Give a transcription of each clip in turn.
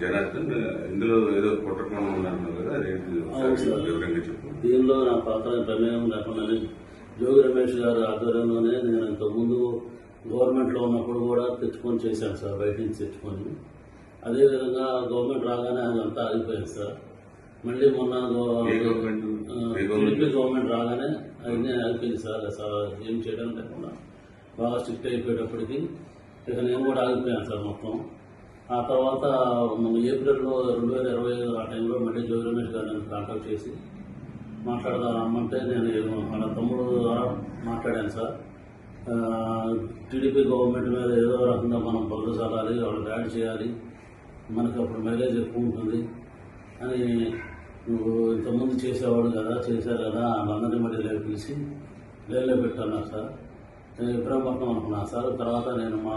జనార్దన్ ఇందులో ఏదో కుట్రకోణం ఉందన్నారు కదా అదేంటి. వివరంగా దీనిలో నా పాత్ర ప్రమేయం లేకుండానే జోగి రమేష్ గారి ఆధ్వర్యంలోనే నేను ఇంతకుముందు గవర్నమెంట్లో ఉన్నప్పుడు కూడా తెచ్చుకొని చేశాను సార్ బయట నుంచి తెచ్చుకొని. అదేవిధంగా గవర్నమెంట్ రాగానే అదంతా ఆగిపోయింది సార్. మళ్ళీ మొన్న? TDP government? రాగానే అన్నీ ఆగిపోయింది సార్. ఏం చేయడం లేకుండా. బాగా స్ట్రిక్ట్ అయిపోయేటప్పటికి ఇక నేను కూడా ఆగిపోయాను సార్ మొత్తం. ఆ తర్వాత ఏప్రిల్లో రెండు వేల ఇరవై ఐదు ఆ టైంలో మళ్ళీ జోగి రమేష్ గారు నన్ను కాంటాక్ట్ చేసి మాట్లాడదాం రమ్మంటే నేను మన తమ్ముడు ద్వారా మాట్లాడాను సార్. టీడీపీ గవర్నమెంట్ మీద ఏదో రకంగా మనం పనులు చల్లాలి వాళ్ళు యాడ్ చేయాలి మనకి అప్పుడు మైలేజ్ ఎక్కువ ఉంటుంది అని నువ్వు ఇంతకుముందు చేసేవాడు కదా చేశారు కదా వాళ్ళందరినీ మళ్ళీ లేపు పిలిచి లేలో పెట్టాను సార్. నేను ఇబ్రహీంపట్నం అనుకున్నాను సార్. తర్వాత నేను మా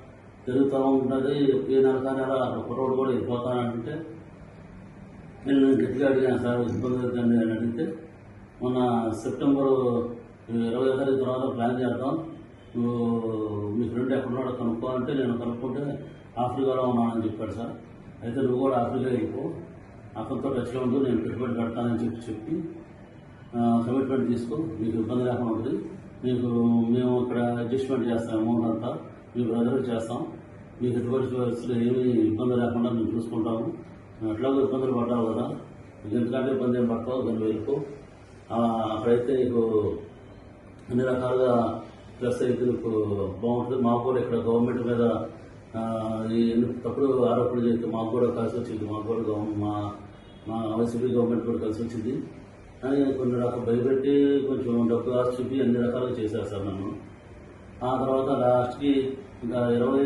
తిరుగుతూ ఉంటుంది ఏ నెల కానీ అలా అక్కడ కుర్రోడు కూడా వెళ్ళిపోతానంటే నేను గట్టిగా అడిగాను సార్ ఇబ్బంది అవుతుంది అని అడిగితే మొన్న సెప్టెంబర్ ఇరవై తారీఖు తర్వాత ప్లాన్ చేద్దాం. నువ్వు మీ ఫ్రెండ్ ఎక్కడున్నాడో కనుక్కోవాలంటే నేను కనుక్కుంటే ఆఫ్రికాలో ఉన్నానని చెప్పాడు సార్. అయితే నువ్వు కూడా ఆఫ్రికా వెళ్ళిపో అతనితో టచ్లో ఉంటూ నేను పెట్టుబడి పెడతానని చెప్పి చెప్పి కమిట్మెంట్ తీసుకో. మీకు ఇబ్బంది లేకుండా ఉంటుంది. మీకు మేము ఇక్కడ అడ్జస్ట్మెంట్ చేస్తాం అమౌంట్ అంతా మీ బ్రదర్ చేస్తాం. మీకు ఎటువంటి పరిస్థితులు ఏమీ ఇబ్బంది లేకుండా మేము చూసుకుంటాము. నువ్వు ఎట్లాగో ఇబ్బందులు పడ్డావు కదా. నీకు ఎందుకంటే ఇబ్బంది ఏం పడతావు దాన్ని వెళ్ళిపో అప్పుడైతే అక్కడైతే నీకు అన్ని రకాలుగా ప్లస్ అయితే నీకు బాగుంటుంది. మాకు కూడా ఇక్కడ గవర్నమెంట్ మీద తప్పుడు ఆరోపణలు చేస్తే మాకు కూడా కలిసి వచ్చింది. మాకు కూడా మా మా వైసీపీ గవర్నమెంట్ కూడా కలిసి వచ్చింది. అని కొన్ని రకాలు భయపెట్టి కొంచెం డబ్బు ఆశ చూపి అన్ని రకాలుగా చేశారు సార్ నన్ను. ఆ తర్వాత లాస్ట్కి ఇంకా ఇరవై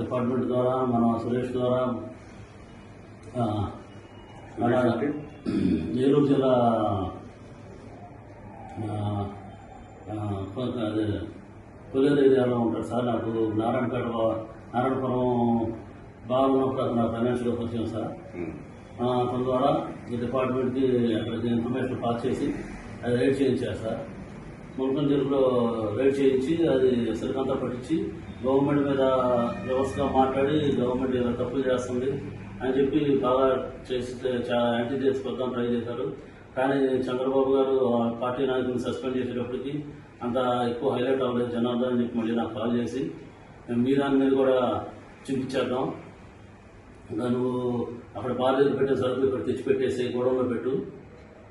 డిపార్ట్మెంట్ ద్వారా మన సురేష్ ద్వారా ఏలూరు జిల్లా అదే కొలేరు ఏరియాలో ఉంటాడు సార్. నాకు నారాయణపేట నారాయణపురం బాగున్నప్పుడు అక్కడ ఫైనాన్షియల్ వచ్చాను సార్. అతని ద్వారా ఈ డిపార్ట్మెంట్కి అక్కడికి ఇన్ఫర్మేషన్ పాస్ చేసి అది రైడ్ చేయించారు సార్. మున్సిపల్ జైలులో రైడ్ చేయించి అది సరికంతా పట్టించి గవర్నమెంట్ మీద వ్యవస్థగా మాట్లాడి గవర్నమెంట్ తప్పులు చేస్తుంది అని చెప్పి బాగా చేసి చాలా యాంటీ చేసుకొద్దాం ట్రై చేశారు. కానీ చంద్రబాబు గారు ఆ పార్టీ నాయకులను సస్పెండ్ చేసేటప్పటికి అంత ఎక్కువ హైలైట్ అవ్వలేదు జనార్దన్ అని చెప్పి మళ్ళీ నాకు కాల్ చేసి. మేము మీ దాని మీద కూడా చూపించేద్దాం నువ్వు అక్కడ బాధ్యత పెట్టే సరుకులు ఇక్కడ తెచ్చి పెట్టేసి గొడవలో పెట్టు.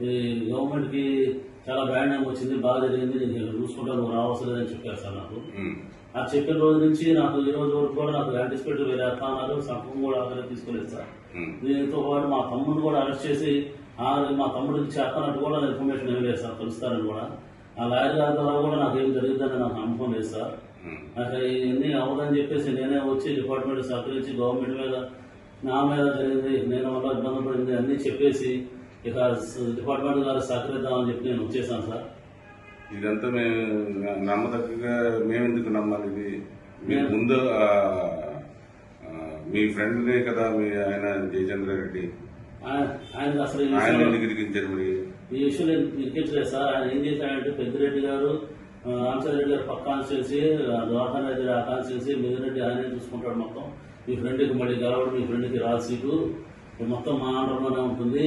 ఈ గవర్నమెంట్కి చాలా బ్యాడ్ నేమ్ వచ్చింది బాగా జరిగింది నేను చూసుకుంటా నువ్వు రావాల్సిందని చెప్పారు సార్ నాకు. ఆ చెప్పిన రోజు నుంచి నాకు ఈ రోజు వరకు కూడా నాకు యాంటిసిపేట్ వేరే అన్నారు సంపం కూడా అక్కడ తీసుకోలేదు సార్. దీంతో పాటు మా తమ్ముడిని కూడా అరెస్ట్ చేసి ఆ మా తమ్ముడికి చేస్తానంటూ కూడా ఇన్ఫర్మేషన్ ఏం లేదు సార్ కలుస్తారని కూడా ఆ లాయర్ గారి ద్వారా కూడా నాకు ఏం జరిగిందని నాకు నమ్మకం లేదు సార్. నాకు ఇవన్నీ అవ్వదని చెప్పేసి నేనే వచ్చి డిపార్ట్మెంట్ సహకరించి గవర్నమెంట్ మీద నా మీద జరిగింది నేను వల్ల ఇబ్బంది పడింది అన్నీ చెప్పేసి ఇక డిపార్ట్మెంట్ గారు సహకరిద్దామని చెప్పి నేను వచ్చేసాను సార్. ఇదంతా మేము నమ్మదగ్గగా మేమెందుకు నమ్మాలి? ఇది మీరు ముందు మీ ఫ్రెండ్నే కదా మీ ఆయన జయచంద్ర రెడ్డి. ఆయన అసలు ఈ ఆయన విషయంలో- ఎందుకు ఇరికించారు మరి? ఈ ఇష్యూలో ఇరికించలేదు సార్. ఆయన ఏం చేశాడంటే పెద్దిరెడ్డి గారు రామచంద్రరెడ్డి గారు పక్క కాన్స్టిట్యున్సీ దోహన్ రెడ్డి ఆ కాన్స్టిట్యున్సీ మిదిరెడ్డి ఆయనే చూసుకుంటాడు మొత్తం. మీ ఫ్రెండ్కి మళ్ళీ గెలవడం మీ ఫ్రెండ్కి రాదు సీటు. ఇది మొత్తం మా ఆంధ్రలోనే ఉంటుంది.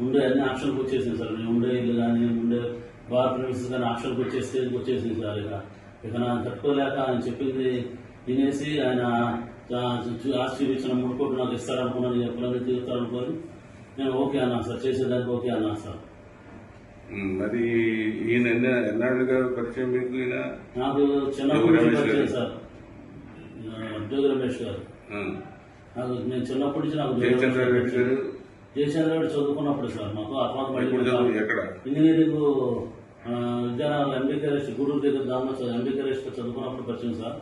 ఉండే అన్ని ఆప్షన్కి వచ్చేసింది సార్. నేను ఉండే ఇల్లు కానీ ఉండే బార్ ప్రిమిసెస్ కానీ ఆప్షన్కి వచ్చేస్తే వచ్చేసింది సార్ ఇక. ఇక నాకు తట్టుకోలేక ఆయన చెప్పింది వినేసి ఆయన ఆశ్చర్యించిన మూడు కోట్లు నాకు ఇస్తారనుకున్నాను ఎప్పుడైనా తీరుతారనుకొని నేను ఓకే అన్నాను సార్. చేసేదానికి ఓకే అన్నాను సార్. మరి ఈయన ఎన్న ఎన్నాళ్ళుగా పరిచయం మీకు ఈయన? నాకు పరిచయం గారు. సార్. జోగి రమేష్ గారు. నాకు నేను చిన్నప్పటి నుంచి నాకు జయచంద్ర గారు. జయచంద్ర రెడ్డి చదువుకున్నప్పుడు సార్ మాకు అప్పుడు ఎక్కడ engineering Vidyanagar MBK rest Gudur దగ్గర దానిలో చదువు ఎంబీకే రెస్ట్ చదువుకున్నప్పుడు పరిచయం సార్.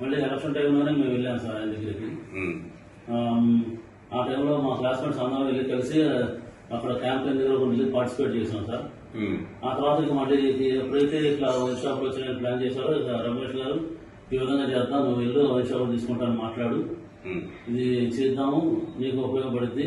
మళ్ళీ ఎలక్షన్ టైంలోనే మేము వెళ్ళాం సార్ ఆయన దగ్గరికి ఆ టైంలో మా క్లాస్మేట్స్ అందరం వెళ్ళి కలిసి అక్కడ క్యాంపెయిన్ దగ్గర వెళ్ళి పార్టిసిపేట్ చేసాం సార్. ఆ తర్వాత ఇక మళ్ళీ ఎప్పుడైతే ఇట్లా వైన్ షాప్ వచ్చిన ప్లాన్ చేశారో ఇక రమేష్ గారు ఈ విధంగా చేద్దాం నువ్వు వెళ్ళు వైన్ షాప్ తీసుకుంటాను మాట్లాడు. ఇది చేద్దాము నీకు ఉపయోగపడుద్ది.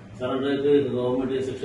సరెండర్ అయితే ఇక గవర్నమెంట్ ఏ శిక్ష